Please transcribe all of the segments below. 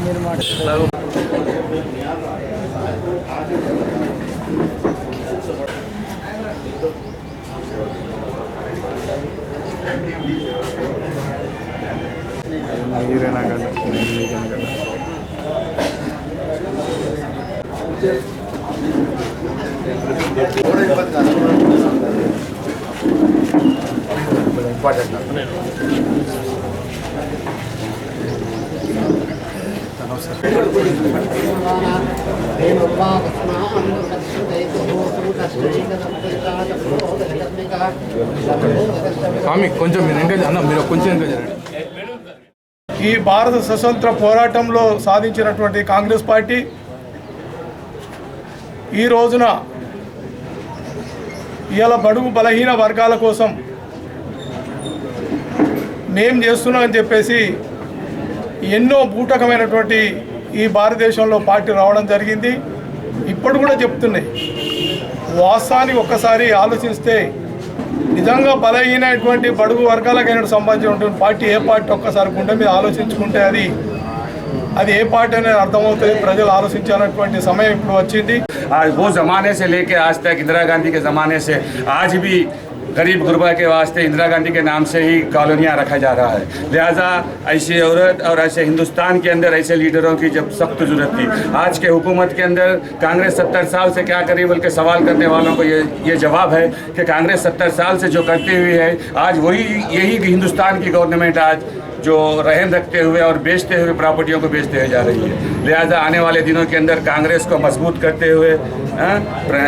Engine ಮಾಡಿಸ್ತಾರೆ ನೀರೇನಾಗಲ್ಲ ನೀರೇನಾಗಲ್ಲ ಇಪ್ಪತ್ನಾಲ್ಕು స్వామి కొంచెం మీరు ఎంకరేజ్ అన్న మీరు కొంచెం ఎంకరేజ్ ఈ భారత స్వతంత్ర పోరాటంలో సాధించినటువంటి కాంగ్రెస్ పార్టీ ఈ రోజున ఇవాళ బడుగు బలహీన వర్గాల కోసం మేం చేస్తున్నామని చెప్పేసి ఎన్నో బూటకమైనటువంటి ఈ భారతదేశంలో పార్టీ రావడం జరిగింది. ఇప్పుడు కూడా చెప్తున్నాయి. వాస్తవానికి ఒక్కసారి ఆలోచిస్తే నిజంగా బలహీనటువంటి బడుగు వర్గాలకైనా సంబంధించినటువంటి పార్టీ ఏ పార్టీ ఒక్కసారి గుండె మీద ఆలోచించుకుంటే అది అది ఏ పార్టీ అనేది అర్థమవుతుంది ప్రజలు ఆలోచించాలన్నటువంటి సమయం ఇప్పుడు వచ్చింది आज वो ज़माने से लेके आज तक इंदिरा गांधी के ज़माने से आज भी गरीब गुरबा के वास्ते इंदिरा गांधी के नाम से ही कॉलोनियाँ रखा जा रहा है। लिहाजा ऐसी औरत और ऐसे हिंदुस्तान के अंदर ऐसे लीडरों की जब सख्त ज़रूरत थी। आज के हुकूमत के अंदर कांग्रेस सत्तर साल से क्या करी बल्कि सवाल करने वालों को ये ये जवाब है कि कांग्रेस सत्तर साल से जो करती हुई है, आज वही यही हिंदुस्तान की गवर्नमेंट आज जो रहन रखते हुए और बेचते हुए प्रॉपर्टियों को बेचते हुए जा रही है। लिहाजा आने वाले दिनों के अंदर कांग्रेस को मज़बूत करते हुए हाँ,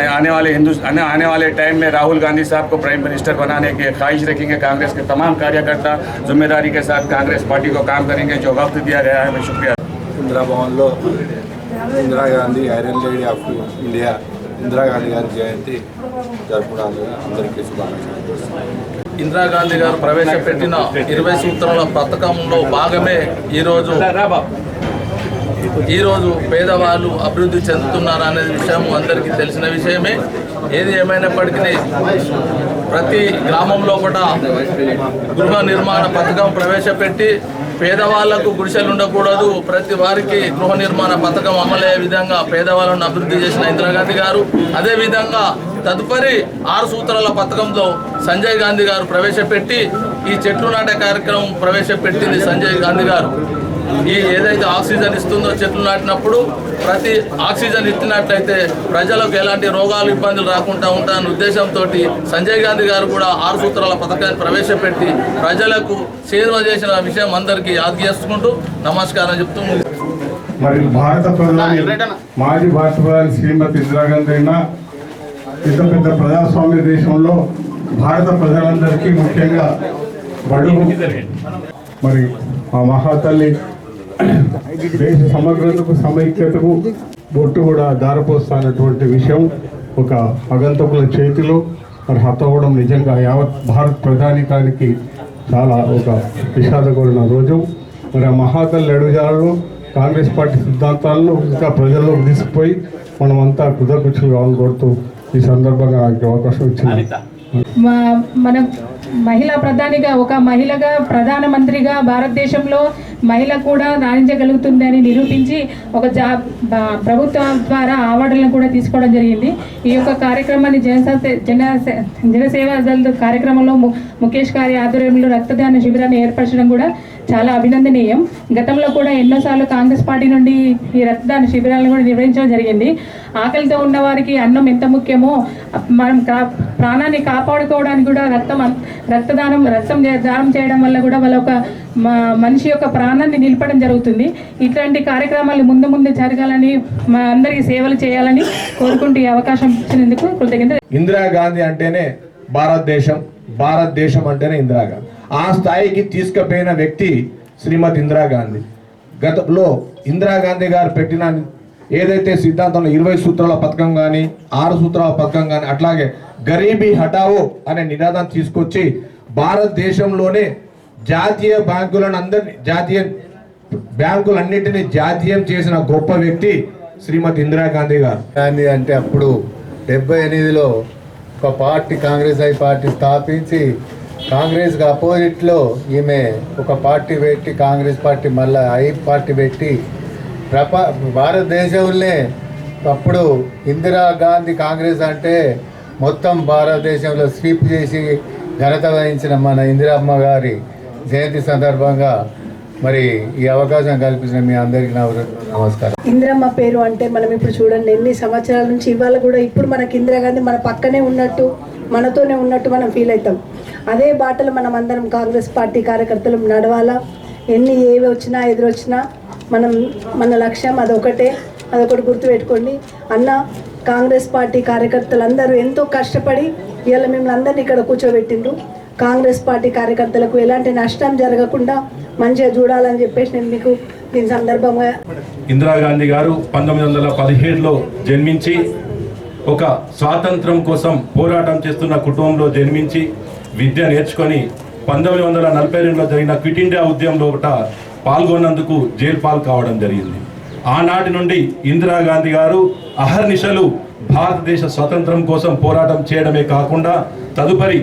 आने वाले हिंदू आने वाले टाइम में राहुल गांधी साहब को प्राइम मिनिस्टर बनाने की ख्वाहिश रखेंगे कांग्रेस के तमाम कार्यकर्ता। ज़िम्मेदारी के साथ कांग्रेस पार्टी को काम करेंगे, जो वक्त दिया गया है, मैं शुक्रिया। Indira Bhavan Indira Gandhi iron lady of Gandhi Indira Gandhi గారి జయంతి अंदर అందరికీ శుభాకాంక్షలు ఇందిరాగాంధీ గారు ప్రవేశపెట్టిన ఇరవై సూత్రాల పథకంలో భాగమే ఈరోజు ఈరోజు పేదవాళ్ళు అభివృద్ధి చెందుతున్నారు అనే విషయం అందరికీ తెలిసిన విషయమే. ఏది ఏమైనప్పటికీ ప్రతి గ్రామంలో కూడా గృహ నిర్మాణ పథకం ప్రవేశపెట్టి పేదవాళ్ళకు గుడిసెలు ఉండకూడదు. ప్రతి వారికి గృహ నిర్మాణ పథకం అమలయ్యే విధంగా పేదవాళ్ళను అభివృద్ధి చేసిన ఇందిరాగాంధీ గారు. అదేవిధంగా తదుపరి ఆరు సూత్రాల పథకంలో సంజయ్ గాంధీ గారు ప్రవేశపెట్టి ఈ చెట్లు నాటే కార్యక్రమం ప్రవేశపెట్టింది సంజయ్ గాంధీ గారు. ఈ ఏదైతే ఆక్సిజన్ ఇస్తుందో చెట్లు నాటినప్పుడు ప్రతి ఆక్సిజన్ ఇచ్చినట్లయితే ప్రజలకు ఎలాంటి రోగాలు ఇబ్బందులు రాకుండా ఉంటాయన్న ఉద్దేశంతో సంజయ్ గాంధీ గారు కూడా ఆరు సూత్రాల పథకాన్ని ప్రవేశపెట్టి ప్రజలకు సేవ చేసిన విషయం అందరికీ యాద్ చేసుకుంటూ నమస్కారం చెప్తూ మరి భారత ప్రధాని మాజీ భారత ప్రధాని శ్రీమతి ఇందిరాగాంధీ అయినా ఇంత పెద్ద ప్రజాస్వామ్య దేశంలో భారత ప్రజలందరికీ ముఖ్యంగా బడుగు మరి ఆ మహాతల్లి దేశ సమగ్రతకు సమైక్యతకు బొట్టు కూడా దారపోస్తున్నటువంటి విషయం ఒక అగంతకుల చేతిలో. మరి హతవడం నిజంగా యావత్ భారత్ ప్రధానికానికి చాలా ఒక విషాదకరమైన రోజు. మరి ఆ మహాతల్లి అడుగుజాలలో కాంగ్రెస్ పార్టీ సిద్ధాంతాలను ఇంకా ప్రజల్లోకి తీసుకుపోయి మనమంతా కృతజ్ఞతలు కావాలని కోరుతూ ఈ సందర్భంగా నాకు అవకాశం ఇచ్చింది మా- మన మహిళా ప్రధానిగా ఒక మహిళగా ప్రధానమంత్రిగా భారతదేశంలో మహిళ కూడా రాణించగలుగుతుందని నిరూపించి ఒక జా ప్రభుత్వం ద్వారా అవార్డులను కూడా తీసుకోవడం జరిగింది. ఈ యొక్క కార్యక్రమాన్ని జనసే జన జనసేవ దళ కార్యక్రమంలో ము- ముఖేష్ గారి ఆధ్వర్యంలో రక్తదాన శిబిరాన్ని ఏర్పరచడం కూడా చాలా అభినందనీయం. గతంలో కూడా ఎన్నోసార్లు కాంగ్రెస్ పార్టీ నుండి ఈ రక్తదాన శిబిరాలను కూడా నిర్వహించడం జరిగింది. ఆకలితో ఉన్న వారికి అన్నం ఎంత ముఖ్యమో మనం ప్రాణాన్ని కాపాడుకోవడానికి కూడా రక్తం రక్తదానం రక్తం దానం చేయడం వల్ల కూడా వాళ్ళ ఒక మా మనిషి యొక్క ప్రాణాన్ని నిలపడం జరుగుతుంది. ఇట్లాంటి కార్యక్రమాలు ముందు ముందు జరగాలని మా అందరికీ సేవలు చేయాలని కోరుకుంటూ ఈ అవకాశం ఇచ్చినందుకు కృతజ్ఞత. ఇందిరాగాంధీ అంటేనే భారతదేశం భారతదేశం అంటేనే ఇందిరాగాంధీ. ఆ స్థాయికి తీసుకుపోయిన వ్యక్తి శ్రీమతి ఇందిరాగాంధీ. గతంలో ఇందిరాగాంధీ గారు పెట్టిన ఏదైతే సిద్ధాంతంలో ఇరవై సూత్రాల పథకం కానీ ఆరు సూత్రాల పథకం కానీ అట్లాగే గరీబీ హటావో అనే నినాదం తీసుకొచ్చి భారతదేశంలోనే జాతీయ బ్యాంకులను అందరినీ జాతీయ బ్యాంకులన్నింటినీ జాతీయం చేసిన గొప్ప వ్యక్తి శ్రీమతి ఇందిరాగాంధీ గారు. గాంధీ అంటే అప్పుడు డెబ్బై ఎనిమిదిలో ఒక పార్టీ కాంగ్రెస్ ఐ పార్టీ స్థాపించి కాంగ్రెస్కి అపోజిట్లో ఈమె ఒక పార్టీ పెట్టి కాంగ్రెస్ పార్టీ మళ్ళీ ఐ పార్టీ పెట్టి ప్రప భారతదేశంలోనే అప్పుడు ఇందిరా గాంధీ కాంగ్రెస్ అంటే మొత్తం భారతదేశంలో స్వీప్ చేసి ఘనత వహించిన మన ఇందిరమ్మ గారి జయంతి సందర్భంగా మరి ఈ అవకాశం కల్పించిన మీ అందరికీ నా నమస్కారం. ఇందిరమ్మ పేరు అంటే మనం ఇప్పుడు చూడండి ఎన్ని సంవత్సరాల నుంచి ఇవాళ కూడా ఇప్పుడు మనకి ఇందిరాగాంధీ మన పక్కనే ఉన్నట్టు మనతోనే ఉన్నట్టు మనం ఫీల్ అవుతాం. అదే బాటలు మనం అందరం కాంగ్రెస్ పార్టీ కార్యకర్తలు నడవాలా? ఎన్ని ఏవి వచ్చినా ఎదురొచ్చినా మనం మన లక్ష్యం అదొకటే. అదొకటి గుర్తుపెట్టుకోండి. అన్న కాంగ్రెస్ పార్టీ కార్యకర్తలందరూ ఎంతో కష్టపడి ఇవాళ మిమ్మల్ని అందరినీ ఇక్కడ కూర్చోబెట్టిండ్రు. కాంగ్రెస్ పార్టీ కార్యకర్తలకు ఎలాంటి నష్టం జరగకుండా మంచిగా చూడాలని చెప్పేసి నేను మీకు దీని సందర్భంగా ఇందిరాగాంధీ గారు పంతొమ్మిది వందల పదిహేడులో జన్మించి ఒక స్వాతంత్రం కోసం పోరాటం చేస్తున్న కుటుంబంలో జన్మించి విద్య నేర్చుకొని పంతొమ్మిది వందల నలభై రెండులో జరిగిన క్విట్ ఇండియా ఉద్యమంలో ఒకట పాల్గొన్నందుకు జైలు పాలు కావడం జరిగింది. ఆనాటి నుండి ఇందిరాగాంధీ గారు అహర్నిశలు భారతదేశ స్వతంత్రం కోసం పోరాటం చేయడమే కాకుండా తదుపరి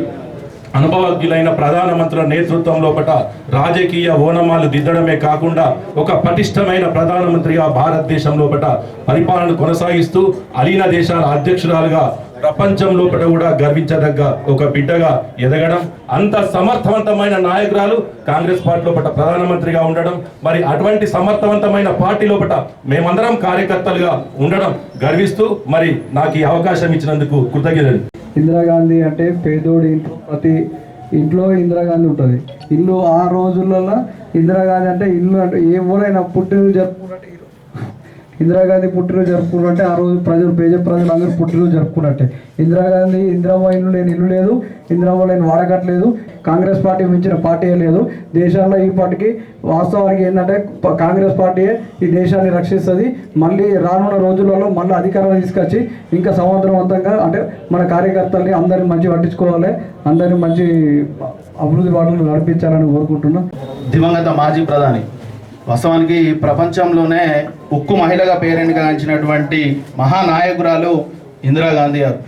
అనుభవజ్ఞులైన ప్రధానమంత్రుల నేతృత్వం లోపట రాజకీయ ఓనమాలు దిద్దడమే కాకుండా ఒక పటిష్టమైన ప్రధానమంత్రిగా భారతదేశం లోపట పరిపాలన కొనసాగిస్తూ అలీన దేశాల అధ్యక్షురాలుగా ప్రపంచం లోపల కూడా గర్వించదగ్గ ఒక బిడ్డగా ఎదగడం అంత సమర్థవంతమైన నాయకురాలు కాంగ్రెస్ పార్టీ లోపల ప్రధానమంత్రిగా ఉండడం మరి అటువంటి సమర్థవంతమైన పార్టీ లోపల మేమందరం కార్యకర్తలుగా ఉండడం గర్విస్తూ మరి నాకు ఈ అవకాశం ఇచ్చినందుకు కృతజ్ఞతలు. ఇందిరాగాంధీ అంటే పేదోడి ఇంట్లో ప్రతి ఇంట్లో ఇందిరాగాంధీ ఉంటుంది. ఇల్లు ఆ రోజులలో ఇందిరాగాంధీ అంటే ఇల్లు అంటే ఎవరైనా పుట్టినరోజు జరుపుకున్నట్టు ఇందిరాగాంధీ పుట్టినరోజు జరుపుకున్నట్టే ఆ రోజు ప్రజలు పేద ప్రజలు అందరూ పుట్టినరోజు జరుపుకున్నట్టే. ఇందిరాగాంధీ ఇందిరామ్మ ఇల్లు లేని ఇల్లు లేదు ఇందిరామ్మ లేని వాడకట్లేదు కాంగ్రెస్ పార్టీ మించిన పార్టీ లేదు. దేశాల్లో ఈ పార్టీకి వాస్తవానికి ఏంటంటే కాంగ్రెస్ పార్టీయే ఈ దేశాన్ని రక్షిస్తుంది. మళ్ళీ రానున్న రోజులలో మళ్ళీ అధికారం తీసుకొచ్చి ఇంకా సమర్థవంతంగా అంటే మన కార్యకర్తల్ని అందరిని మంచి పట్టించుకోవాలి. అందరిని మంచి అభివృద్ధి బాటలు నడిపించాలని కోరుకుంటున్నాం. దివంగత మాజీ ప్రధాని వాస్తవానికి ప్రపంచంలోనే ఉక్కు మహిళగా పేరెన్నికగాంచినటువంటి మహానాయకురాలు ఇందిరాగాంధీ గారు.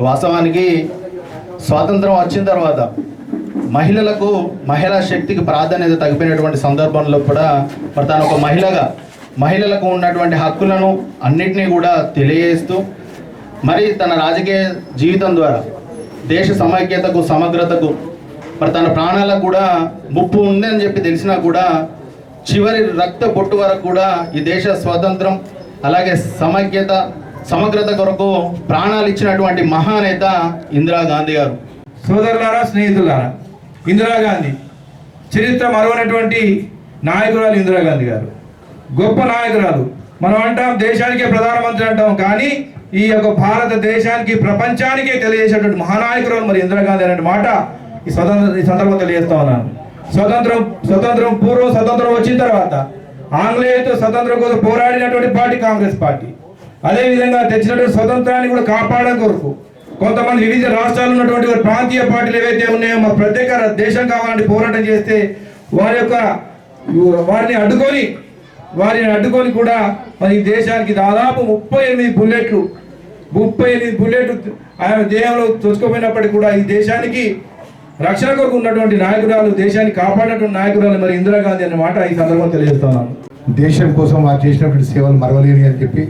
వాస్తవానికి స్వాతంత్రం వచ్చిన తర్వాత మహిళలకు మహిళా శక్తికి ప్రాధాన్యత తగ్గిపోయినటువంటి సందర్భంలో కూడా మరి తాను ఒక మహిళగా మహిళలకు ఉన్నటువంటి హక్కులను అన్నిటినీ కూడా తెలియజేస్తూ మరి తన రాజకీయ జీవితం ద్వారా దేశ సమైక్యతకు సమగ్రతకు మరి తన ప్రాణాలకు కూడా ముప్పు ఉందని చెప్పి తెలిసినా కూడా చివరి రక్త పొట్టు వరకు కూడా ఈ దేశ స్వాతంత్రం అలాగే సమైక్యత సమగ్రత కొరకు ప్రాణాలు ఇచ్చినటువంటి మహానేత ఇందిరాగాంధీ గారు. సోదరులారా స్నేహితులారా ఇందిరాగాంధీ చరిత్ర మరవనటువంటి నాయకురాలు ఇందిరాగాంధీ గారు. గొప్ప నాయకురాలు. మనం అంటాం దేశానికే ప్రధానమంత్రి అంటాం కానీ ఈ యొక్క భారతదేశానికి ప్రపంచానికే తెలియజేసేటువంటి మహానాయకురాలు మరి ఇందిరాగాంధీ అనే మాట ఈ స్వతంత్ర ఈ సందర్భంగా తెలియజేస్తా ఉన్నాను. స్వతంత్రం స్వతంత్రం పూర్వం స్వతంత్రం వచ్చిన తర్వాత ఆంగ్లేయులతో స్వతంత్రం కోసం పోరాడినటువంటి పార్టీ కాంగ్రెస్ పార్టీ. అదేవిధంగా తెచ్చినటువంటి స్వతంత్రాన్ని కూడా కాపాడడం కొరకు కొంతమంది వివిధ రాష్ట్రాలు ఉన్నటువంటి వారి ప్రాంతీయ పార్టీలు ఏవైతే ఉన్నాయో మా ప్రత్యేక దేశం కావాలని పోరాటం చేస్తే వారి యొక్క వారిని అడ్డుకొని వారిని అడ్డుకొని కూడా మరి ఈ దేశానికి దాదాపు ముప్పై ఎనిమిది బుల్లెట్లు ముప్పై ఎనిమిది బుల్లెట్లు ఆయన దేహంలో తొచ్చుకోపోయినప్పటికీ కూడా ఈ దేశానికి రక్షణ కొరకు ఉన్నటువంటి నాయకురాలు దేశాన్ని కాపాడినటువంటి నాయకురాలు మరి ఇందిరాగాంధీ అనే మాట ఈ సందర్భంగా తెలియజేస్తున్నాను. దేశం కోసం వారు చేసినటువంటి సేవలు మరవలేని అని చెప్పి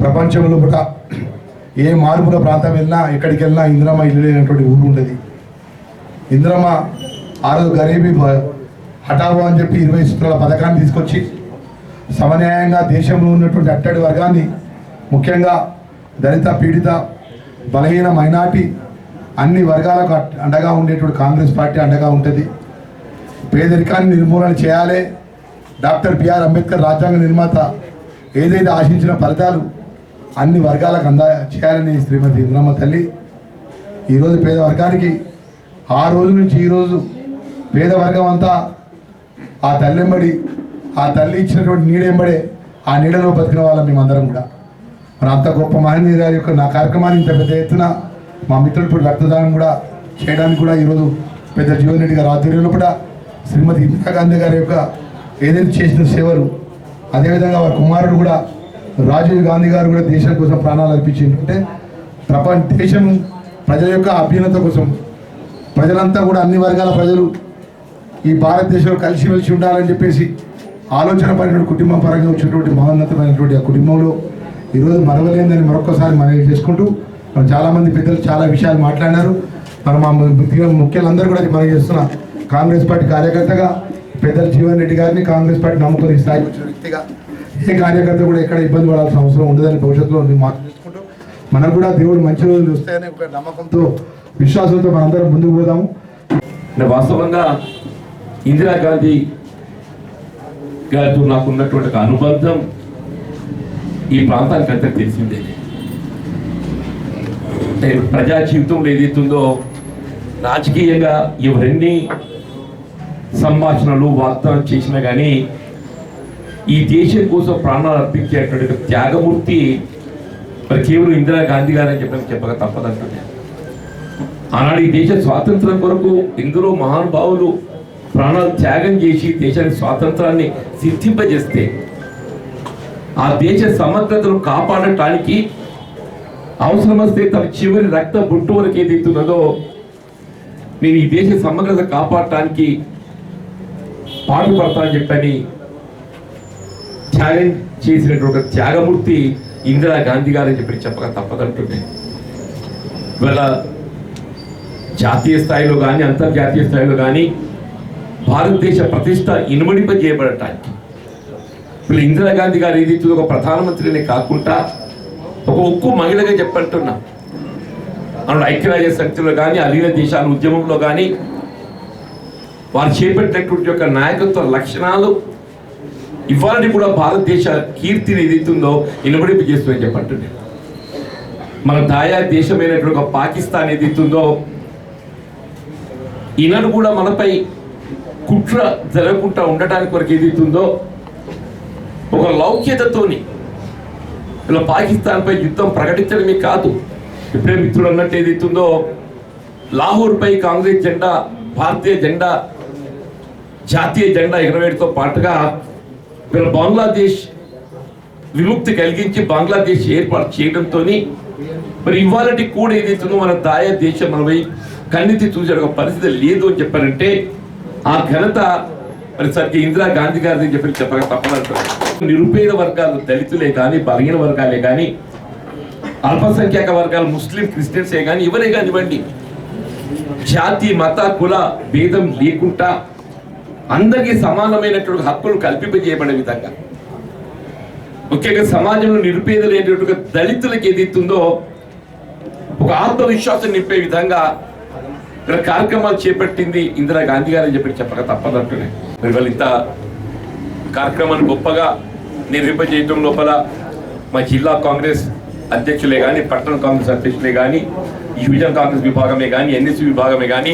ప్రపంచంలో కూడా ఏ మారుమూల ప్రాంతం వెళ్ళినా ఎక్కడికి వెళ్ళినా ఇందిరమ్మ ఇల్లు లేనటువంటి ఊరు ఉండేది. ఇందిరమ్మ ఆ రోజు గరీబీ భ- హఠావో అని చెప్పి ఇరవై సూత్రాల పథకాన్ని తీసుకొచ్చి సమన్యాయంగా దేశంలో ఉన్నటువంటి అట్టడి వర్గాన్ని ముఖ్యంగా దళిత పీడిత బలహీన మైనార్టీ అన్ని వర్గాలకు అండగా ఉండేటువంటి కాంగ్రెస్ పార్టీ అండగా ఉంటుంది. పేదరికాన్ని నిర్మూలన చేయాలి. డాక్టర్ బిఆర్ అంబేద్కర్ రాజ్యాంగ నిర్మాత ఏదైతే ఆశించిన ఫలితాలు అన్ని వర్గాలకు అంద చేయాలని శ్రీమతి ఇంద్రమ్మ తల్లి. ఈరోజు పేద వర్గానికి ఆ రోజు నుంచి ఈరోజు పేద వర్గం అంతా ఆ తల్లెంబడి ఆ తల్లి ఇచ్చినటువంటి నీడెంబడే ఆ నీడలో బతికిన వాళ్ళం మేమందరం కూడా. మరి అంత గొప్ప మహనీయ గారి యొక్క నా కార్యక్రమాన్ని ఇంత పెద్ద ఎత్తున మా మిత్రులు ఇప్పుడు రక్తదానం కూడా చేయడానికి కూడా ఈరోజు పెద్ద జీవన్ రెడ్డి గారి ఆధ్వర్యంలో కూడా శ్రీమతి ఇందిరాగాంధీ గారి యొక్క ఏదైతే చేసిన సేవలు అదేవిధంగా వారి కుమారుడు కూడా రాజీవ్ గాంధీ గారు కూడా దేశం కోసం ప్రాణాలు అర్పించింది అంటే ప్రపంచ దేశం ప్రజల యొక్క అభ్యున్నత కోసం ప్రజలంతా కూడా అన్ని వర్గాల ప్రజలు ఈ భారతదేశంలో కలిసిమెలిసి ఉండాలని చెప్పేసి ఆలోచన పడినటువంటి కుటుంబం పరంగా వచ్చినటువంటి మహోన్నతమైనటువంటి ఆ కుటుంబంలో ఈరోజు మరవలేదని మరొకసారి మనవి చేసుకుంటూ మరి చాలామంది పెద్దలు చాలా విషయాలు మాట్లాడినారు. మరి మా ముఖ్య ముఖ్యులందరూ కూడా మనం చేస్తున్న కాంగ్రెస్ పార్టీ కార్యకర్తగా పెద్దలు జీవన్ రెడ్డి గారిని కాంగ్రెస్ పార్టీ నమ్మకం ఇస్తాయి స్థాయికి వచ్చిన వ్యక్తిగా ఏ కార్యకర్త కూడా ఎక్కడ ఇబ్బంది పడాల్సిన అవసరం ఉండదని భవిష్యత్తులో మేము మాట తీసుకుంటూ మనకు కూడా దేవుడు మంచి రోజులు వస్తాయనే ఒక నమ్మకంతో విశ్వాసంతో మనందరం ముందుకు పోదాము. అంటే వాస్తవంగా ఇందిరాగాంధీ గారితో నాకు ఉన్నటువంటి అనుబంధం ఈ ప్రాంతానికి అంతా తెలిసిందే. అంటే ప్రజా జీవితంలో ఏదైతుందో రాజకీయంగా ఎవరన్నీ సంభాషణలు వాగ్దానం చేసినా కానీ ఈ దేశం కోసం ప్రాణాలు అర్పించేటువంటి త్యాగమూర్తి మరి కేవలం ఇందిరాగాంధీ గారని చెప్పడం చెప్పక తప్పదంటుంది ఆనాడు ఈ దేశ స్వాతంత్రం కొరకు ఎందరో మహానుభావులు ప్రాణాలు త్యాగం చేసి దేశానికి స్వాతంత్రాన్ని సిద్ధింపజేస్తే ఆ దేశ సమగ్రతను కాపాడటానికి అవసరం వస్తే తన చివరి రక్త బొట్టు వరకు ఏదైతున్నదో నేను ఈ దేశ సమగ్రత కాపాడటానికి పాటుపడతానని చెప్పని ఛాలెంజ్ చేసినటువంటి ఒక త్యాగమూర్తి ఇందిరా గాంధీ గారని చెప్పి చెప్పక తప్పదంటుంది ఇవాళ జాతీయ స్థాయిలో కానీ అంతర్జాతీయ స్థాయిలో కానీ భారతదేశ ప్రతిష్ట ఇనుమడింపజేయబడటానికి. ఇప్పుడు ఇందిరాగాంధీ గారు ఏదైతే ఒక ప్రధానమంత్రిని కాకుండా ఒక ఉక్కు మహిళగా చెప్పంటున్నా. అన్నాడు ఐక్యరాజ్య సమితిలో కానీ అలీన దేశాల ఉద్యమంలో కానీ వారు చేపట్టినటువంటి యొక్క నాయకత్వ లక్షణాలు ఇవ్వాలని కూడా భారతదేశ కీర్తిని ఏదైతుందో ఇనుమడింపజేస్తుందని చెప్పంటుండే మన దాయా దేశమైనటువంటి ఒక పాకిస్తాన్ ఏదైతుందో ఈనాడు కూడా మనపై కుట్ర జరగకుండా ఉండటానికి వరకు ఏదైతుందో ఒక లౌక్యతతోని ఇలా పాకిస్తాన్పై యుద్ధం ప్రకటించడమే కాదు. ఇప్పుడే మిత్రుడు అన్నట్టు ఏదైతుందో లాహోర్పై కాంగ్రెస్ జెండా భారతీయ జెండా జాతీయ జెండా ఎగరవేయడంతో పాటుగా వీళ్ళ బంగ్లాదేశ్ విముక్తి కలిగించి బంగ్లాదేశ్ ఏర్పాటు చేయడంతో మరి ఇవాళటి కూడా ఏదైతుందో మన దాయ దేశం మనపై కన్నెత్తి చూసే ఒక పరిస్థితి లేదు అని చెప్పారంటే ఆ ఘనత మరి సరికి ఇందిరా గాంధీ గారిని చెప్పి చెప్పక తప్పదంటారు నిరుపేద వర్గాలు దళితులే కానీ బలహీన వర్గాలే కానీ అల్పసంఖ్యాక వర్గాలు ముస్లిం క్రిస్టియన్సే కానీ ఎవరే కానివ్వండి. జాతి మత కుల భేదం లేకుండా అందరికీ సమానమైనటువంటి హక్కులు కల్పింపజేయబడే విధంగా. ముఖ్యంగా సమాజంలో నిరుపేదలైనటువంటి దళితులకు ఏదైతుందో ఒక ఆత్మవిశ్వాసం నింపే విధంగా ఇక్కడ కార్యక్రమాలు చేపట్టింది ఇందిరా గాంధీ గారు అని చెప్పి చెప్పక తప్పదంటున్నాయి మరి వాళ్ళు ఇంత కార్యక్రమాన్ని గొప్పగా నిర్వింపజేయటం లోపల మా జిల్లా కాంగ్రెస్ అధ్యక్షులే కానీ పట్టణ కాంగ్రెస్ అధ్యక్షులే కానీ యువజన కాంగ్రెస్ విభాగమే కానీ ఎన్ఎస్సి విభాగమే కానీ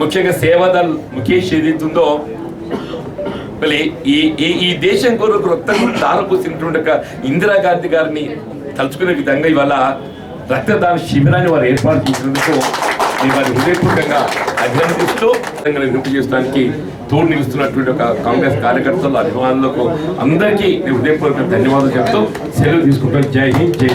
ముఖ్యంగా సేవాదల్ ముఖేష్ ఏదైతుందో మళ్ళీ ఈ ఈ ఈ దేశం కొరకు రక్తం దారపోసినటువంటి ఇందిరాగాంధీ గారిని తలుచుకునే విధంగా ఇవాళ రక్తదాన శిబిరాన్ని వారు ఏర్పాటు చేసినందుకు నేను వారిని హృదయపూర్వకంగా అభినందిస్తూ విజ్ఞప్తి చేయడానికి తోడు నిలుస్తున్నటువంటి ఒక కాంగ్రెస్ కార్యకర్తలు అభిమానులకు అందరికీ నేను హృదయపూర్వక ధన్యవాదాలు చెప్తూ సెలవు తీసుకుంటాను. జై హింద్ జై